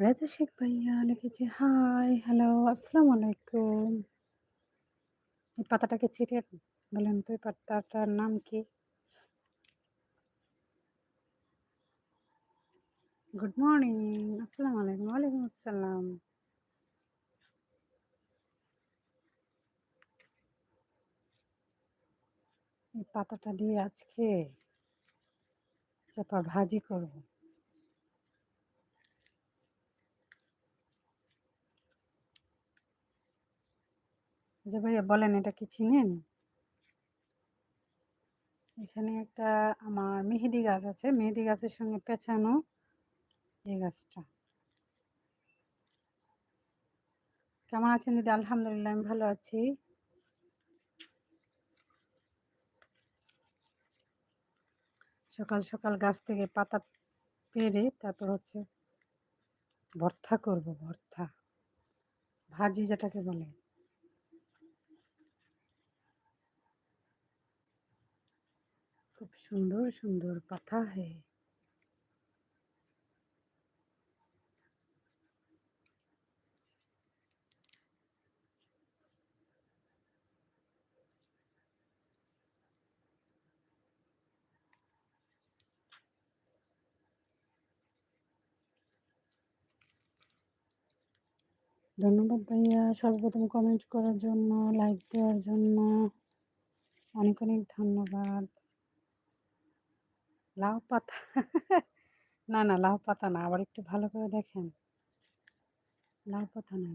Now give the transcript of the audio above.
রাজা শেখ ভাইয়া লিখেছে হাই হ্যালো আসসালামু আলাইকুম এই পাতাটাকে চিটে বলেন তো, এই পাতাটার নাম কি? গুড মর্নিং আসসালামু আলাইকুম ওয়ালাইকুম আসসালাম। এই পাতাটা দিয়ে আজকে চাপা ভাজি করব। যে ভাইয়া বলেন, এটা কি চিনেন? এখানে একটা আমার মেহেদি গাছ আছে, মেহেদি গাছের সঙ্গে পেঁচানো এই গাছটা। কেমন আছেন দিদি? আলহামদুলিল্লাহ, আমি ভালো আছি। সকাল সকাল গাছ থেকে পাতা পেরে তারপর হচ্ছে ভর্তা করব, ভর্তা। ভাজি যেটাকে বলে। খুব সুন্দর সুন্দর পাতা হ্যাঁ ধন্যবাদ ভাইয়া। সর্বপ্রথম কমেন্ট করার জন্য লাইক দেওয়ার জন্য অনেক অনেক ধন্যবাদ। লাউ পাতা? না না, লাউ পাতা না, আবার একটু ভালো করে দেখেন। লাউ পাতা না